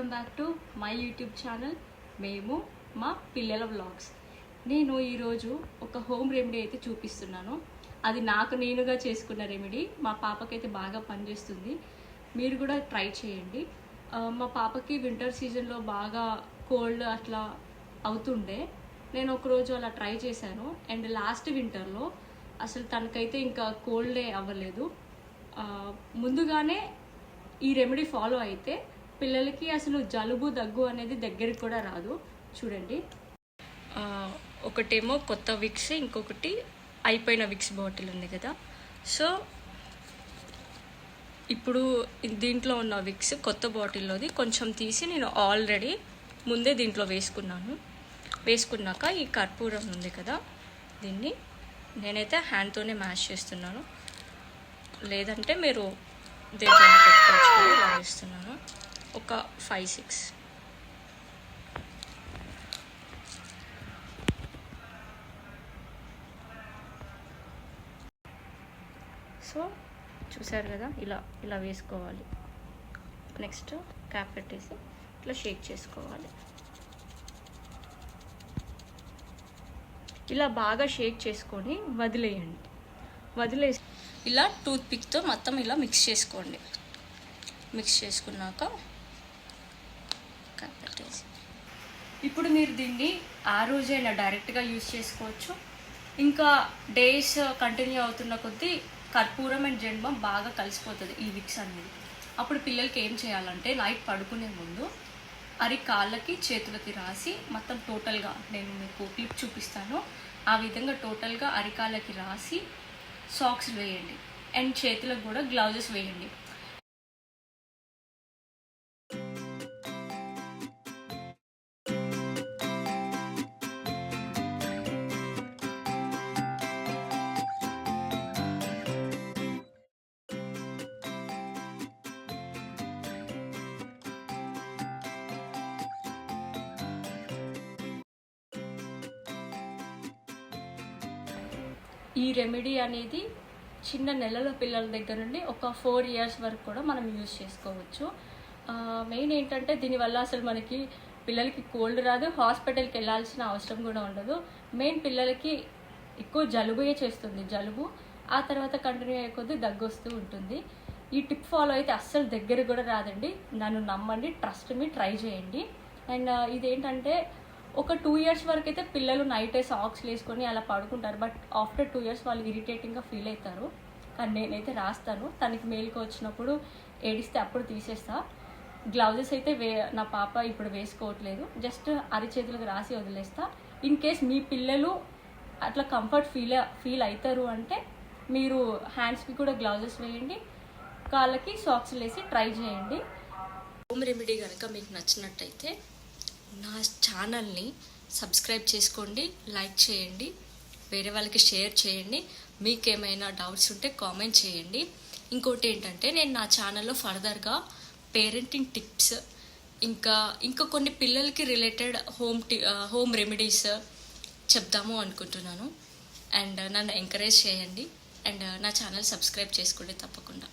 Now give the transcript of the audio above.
Welcome back to my YouTube channel. మేము మా పిల్లల వ్లాగ్స్. నేను ఈరోజు ఒక హోమ్ రెమెడీ అయితే చూపిస్తున్నాను. అది నాకు నేనుగా చేసుకున్న రెమెడీ. మా పాపకైతే బాగా పనిచేస్తుంది. మీరు కూడా ట్రై చేయండి. మా పాపకి వింటర్ సీజన్లో బాగా కోల్డ్ అట్లా అవుతుండే. నేను ఒకరోజు అలా ట్రై చేశాను. అండ్ లాస్ట్ వింటర్లో అసలు తనకైతే ఇంకా కోల్డే అవ్వలేదు. ముందుగానే ఈ రెమెడీ ఫాలో అయితే పిల్లలకి అసలు జలుబు దగ్గు అనేది దగ్గరికి కూడా రాదు. చూడండి. ఒకటేమో కొత్త విక్స్ ఇంకొకటి అయిపోయిన విక్స్ బాటిల్ ఉంది కదా. సో ఇప్పుడు దీంట్లో ఉన్న విక్స్ కొత్త బాటిల్లోది. కొంచెం తీసి నేను ఆల్రెడీ ముందే దీంట్లో వేసుకున్నాను. వేసుకున్నాక ఈ కర్పూరం ఉంది కదా దీన్ని నేనైతే హ్యాండ్తోనే మ్యాష్ చేస్తున్నాను. లేదంటే మీరు దేంట్లో పెట్టుకోవచ్చు వేస్తున్నాను ఒక ఫైవ్ సిక్స్ సో చూసారు కదా ఇలా ఇలా వేసుకోవాలి. నెక్స్ట్ క్యాప్ పెట్టేసి ఇట్లా షేక్ చేసుకోవాలి. ఇలా బాగా షేక్ చేసుకొని వదిలేయండి. వదిలేసి ఇలా టూత్ పిక్తో మొత్తం ఇలా మిక్స్ చేసుకోండి. మిక్స్ చేసుకున్నాక ఇప్పుడు మీరు దీన్ని ఆ రోజైనా డైరెక్ట్గా యూజ్ చేసుకోవచ్చు. ఇంకా డేస్ కంటిన్యూ అవుతున్న కొద్దీ కర్పూరం అండ్ జన్మం బాగా కలిసిపోతుంది ఈ విక్స్ అనేది అప్పుడు పిల్లలకి ఏం చేయాలంటే నైట్ పడుకునే ముందు అరి కాళ్ళకి చేతులకి రాసి మొత్తం టోటల్గా నేను మీకు క్లిప్ చూపిస్తాను. ఆ విధంగా టోటల్గా అరికాళ్ళకి రాసి సాక్స్ వేయండి. అండ్ చేతులకు కూడా గ్లౌజెస్ వేయండి. ఈ రెమెడీ అనేది చిన్న నెలల పిల్లల దగ్గర నుండి ఒక ఫోర్ ఇయర్స్ వరకు కూడా మనం యూజ్ చేసుకోవచ్చు. మెయిన్ ఏంటంటే దీనివల్ల అసలు మనకి పిల్లలకి కోల్డ్ రాదు హాస్పిటల్కి వెళ్ళాల్సిన అవసరం కూడా ఉండదు. మెయిన్ పిల్లలకి ఎక్కువ జలుబుయే చేస్తుంది? జలుబు ఆ తర్వాత కంటిన్యూ అయ్యే కొద్దీ దగ్గు వస్తూ ఉంటుంది. ఈ టిప్ ఫాలో అయితే అస్సలు దగ్గర కూడా రాదండి. నన్ను నమ్మండి ట్రస్ట్ మీ ట్రై చేయండి. అండ్ ఇదేంటంటే ఒక టూ ఇయర్స్ వరకు అయితే పిల్లలు నైట్ సాక్స్ వేసుకొని అలా పడుకుంటారు. బట్ ఆఫ్టర్ టూ ఇయర్స్ వాళ్ళు ఇరిటేటింగ్గా ఫీల్ అవుతారు. కానీ నేనైతే రాస్తాను. తనకి మేలుకు వచ్చినప్పుడు ఏడిస్తే అప్పుడు తీసేస్తా. గ్లౌజెస్ అయితే వే నా పాప ఇప్పుడు వేసుకోవట్లేదు. జస్ట్ అరిచేతులకు రాసి వదిలేస్తా. ఇన్ కేస్ మీ పిల్లలు అట్లా కంఫర్ట్ ఫీల్ ఫీల్ అవుతారు అంటే మీరు హ్యాండ్స్కి కూడా గ్లౌజెస్ వేయండి. కాళ్ళకి సాక్స్ వేసి ట్రై చేయండి. హోమ్ రెమెడీ కనుక మీకు నచ్చినట్టయితే నా ఛానల్ని సబ్స్క్రైబ్ చేసుకోండి లైక్ చేయండి వేరే వాళ్ళకి షేర్ చేయండి మీకు ఏమైనా డౌట్స్ ఉంటే కామెంట్ చేయండి. ఇంకోటి ఏంటంటే నేను నా ఛానల్లో ఫర్దర్గా పేరెంటింగ్ టిప్స్ ఇంకా ఇంకా కొన్ని పిల్లలకి రిలేటెడ్ హోమ్ టి హోమ్ రెమెడీస్ చెప్దాము అనుకుంటున్నాను. అండ్ నన్ను ఎంకరేజ్ చేయండి. అండ్ నా ఛానల్ సబ్స్క్రైబ్ చేసుకోండి తప్పకుండా.